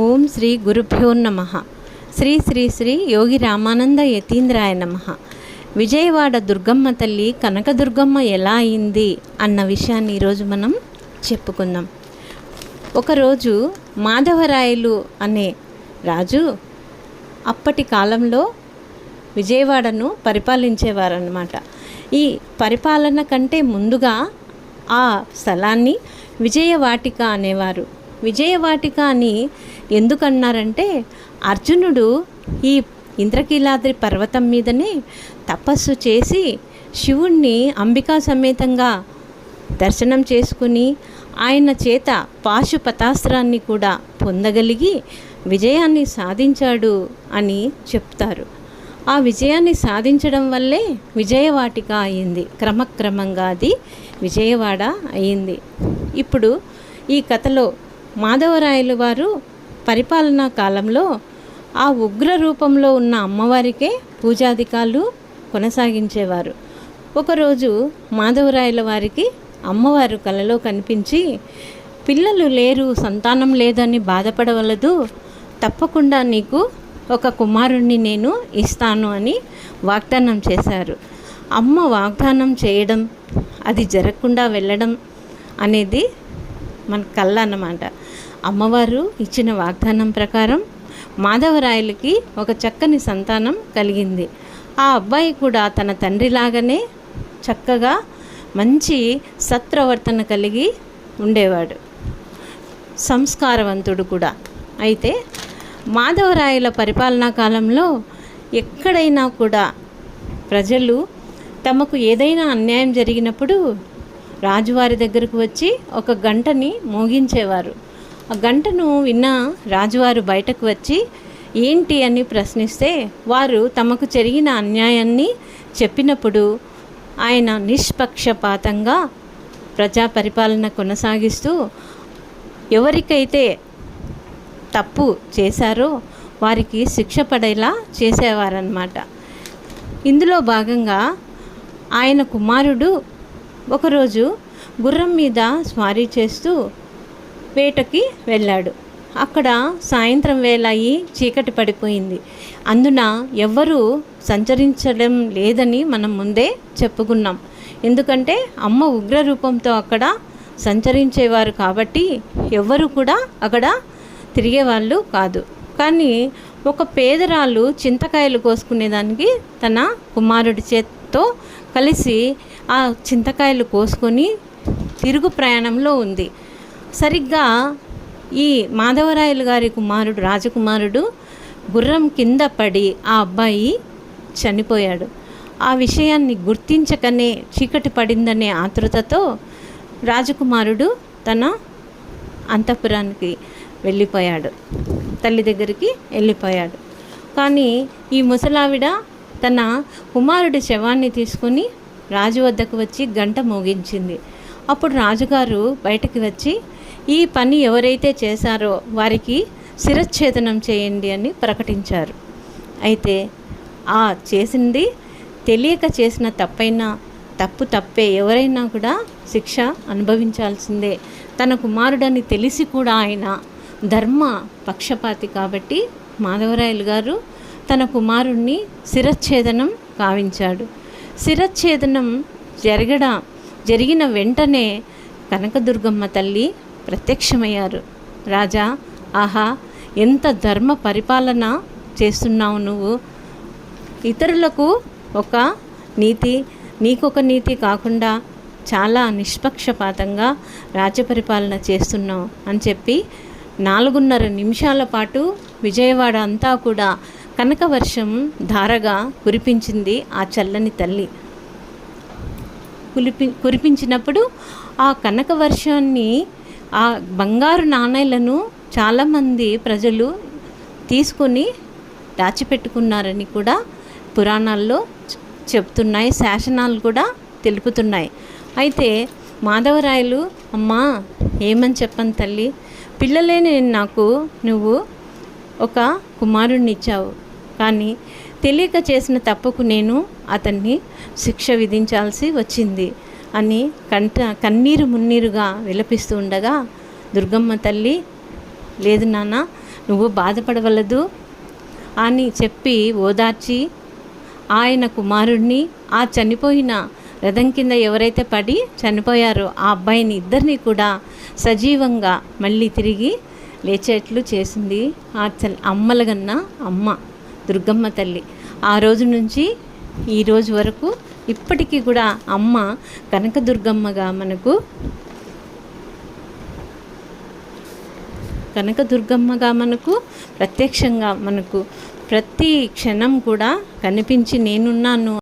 ఓం శ్రీ గురుభ్యో నమ. శ్రీ శ్రీ శ్రీ యోగి రామానంద యతీంద్రాయ నమ. విజయవాడ దుర్గమ్మ తల్లి కనకదుర్గమ్మ ఎలా అయింది అన్న విషయాన్ని ఈరోజు మనం చెప్పుకుందాం. ఒకరోజు మాధవరాయలు అనే రాజు అప్పటి కాలంలో విజయవాడను పరిపాలించేవారన్నమాట. ఈ పరిపాలన కంటే ముందుగా ఆ స్థలాన్ని విజయవాటిక అనేవారు. విజయవాటిక అని ఎందుకన్నారంటే అర్జునుడు ఈ ఇంద్రకీలాద్రి పర్వతం మీదనే తపస్సు చేసి శివుణ్ణి అంబికా సమేతంగా దర్శనం చేసుకుని ఆయన చేత పాశుపతాస్త్రాన్ని కూడా పొందగలిగి విజయాన్ని సాధించాడు అని చెప్తారు. ఆ విజయాన్ని సాధించడం వల్లే విజయవాటిక అయింది. క్రమక్రమంగా అది విజయవాడ అయింది. ఇప్పుడు ఈ కథలో మాధవరాయలు వారు పరిపాలనా కాలంలో ఆ ఉగ్ర రూపంలో ఉన్న అమ్మవారికే పూజాధికారులు కొనసాగించేవారు. ఒకరోజు మాధవరాయల వారికి అమ్మవారు కలలో కనిపించి పిల్లలు లేరు సంతానం లేదని బాధపడవలదు తప్పకుండా నీకు ఒక కుమారుణ్ణి నేను ఇస్తాను అని వాగ్దానం చేశారు. అమ్మ వాగ్దానం చేయడం అది జరగకుండా వెళ్ళడం అనేది మన కళ్ళ అన్నమాట. అమ్మవారు ఇచ్చిన వాగ్దానం ప్రకారం మాధవరాయలకి ఒక చక్కని సంతానం కలిగింది. ఆ అబ్బాయి కూడా తన తండ్రిలాగానే చక్కగా మంచి సత్ప్రవర్తన కలిగి ఉండేవాడు. సంస్కారవంతుడు కూడా. అయితే మాధవరాయల పరిపాలనా కాలంలో ఎక్కడైనా కూడా ప్రజలు తమకు ఏదైనా అన్యాయం జరిగినప్పుడు రాజువారి దగ్గరకు వచ్చి ఒక గంటని మోగించేవారు. ఆ గంటను విన్న రాజువారు బయటకు వచ్చి ఏంటి? అని ప్రశ్నిస్తే వారు తమకు జరిగిన అన్యాయాన్ని చెప్పినప్పుడు ఆయన నిష్పక్షపాతంగా ప్రజా పరిపాలన కొనసాగిస్తూ ఎవరికైతే తప్పు చేశారో వారికి శిక్ష పడేలా చేసేవారన్నమాట. ఇందులో భాగంగా ఆయన కుమారుడు ఒకరోజు గుర్రం మీద స్వారీ చేస్తూ వేటకి వెళ్ళాడు. అక్కడ సాయంత్రం వేళ అయి చీకటి పడిపోయింది. అందున ఎవ్వరూ సంచరించడం లేదని మనం ముందే చెప్పుకున్నాం. ఎందుకంటే అమ్మ ఉగ్ర రూపంతో అక్కడ సంచరించేవారు కాబట్టి ఎవ్వరు కూడా అక్కడ తిరిగేవాళ్ళు కాదు. కానీ ఒక పేదరాలు చింతకాయలు కోసుకునేదానికి తన కుమారుడి చేత్తో కలిసి ఆ చింతకాయలు కోసుకొని తిరుగు ప్రయాణంలో ఉంది. సరిగ్గా ఈ మాధవరాయలు గారి కుమారుడు రాజకుమారుడు గుర్రం కింద పడి ఆ అబ్బాయి చనిపోయాడు. ఆ విషయాన్ని గుర్తించకనే చీకటి పడిందనే ఆతృతతో రాజకుమారుడు తన అంతఃపురానికి వెళ్ళిపోయాడు. తల్లి దగ్గరికి వెళ్ళిపోయాడు. కానీ ఈ ముసలావిడ తన కుమారుడి శవాన్ని తీసుకొని రాజు వద్దకు వచ్చి గంట మోగించింది. అప్పుడు రాజుగారు బయటకు వచ్చి ఈ పని ఎవరైతే చేశారో వారికి శిరచ్ఛేదనం చేయండి అని ప్రకటించారు. అయితే ఆ చేసింది తెలియక చేసిన తప్పైనా తప్పు తప్పే ఎవరైనా కూడా శిక్ష అనుభవించాల్సిందే. తన కుమారుడని తెలిసి కూడా ఆయన ధర్మ పక్షపాతి కాబట్టి మాధవరాయలు గారు తన కుమారుణ్ణి శిరచ్ఛేదనం కావించాడు శిరచ్ఛేదనం జరగడ జరిగిన వెంటనే కనకదుర్గమ్మ తల్లి ప్రత్యక్షమయ్యారు. రాజా ఆహా ఎంత ధర్మ పరిపాలన చేస్తున్నావు నువ్వు? ఇతరులకు ఒక నీతి నీకొక నీతి కాకుండా చాలా నిష్పక్షపాతంగా రాజ్యపరిపాలన చేస్తున్నావు అని చెప్పి నాలుగున్నర నిమిషాల పాటు విజయవాడ అంతా కూడా కనకవర్షం ధారగా కురిపించింది ఆ చల్లని తల్లి. కులిపి కురిపించినప్పుడు ఆ కనక వర్షాన్ని ఆ బంగారు నాణేలను చాలామంది ప్రజలు తీసుకొని దాచిపెట్టుకున్నారని కూడా పురాణాల్లో చెప్తున్నాయి శాసనాలు కూడా తెలుపుతున్నాయి. అయితే మాధవరాయలు అమ్మా ఏమని చెప్పను తల్లి? పిల్లలేని నాకు నువ్వు ఒక కుమారుణ్ణి ఇచ్చావు కానీ తెలియక చేసిన తప్పుకు నేను అతన్ని శిక్ష విధించాల్సి వచ్చింది అని కంట కన్నీరు మున్నీరుగా విలపిస్తూ ఉండగా దుర్గమ్మ తల్లి లేదు నాన్న నువ్వు బాధపడవలదు అని చెప్పి ఓదార్చి ఆయన కుమారుణ్ణి ఆ చనిపోయిన రథం కింద ఎవరైతే పడి చనిపోయారో ఆ అబ్బాయిని ఇద్దరిని కూడా సజీవంగా మళ్ళీ తిరిగి లేచేట్లు చేసింది ఆ చల్ అమ్మలగన్న అమ్మ. దుర్గమ్మ తల్లి. ఆ రోజు నుంచి ఈ రోజు వరకు ఇప్పటికీ కూడా అమ్మ కనకదుర్గమ్మగా మనకు కనకదుర్గమ్మగా మనకు ప్రత్యక్షంగా మనకు ప్రతి క్షణం కూడా కనిపించి నేనున్నాను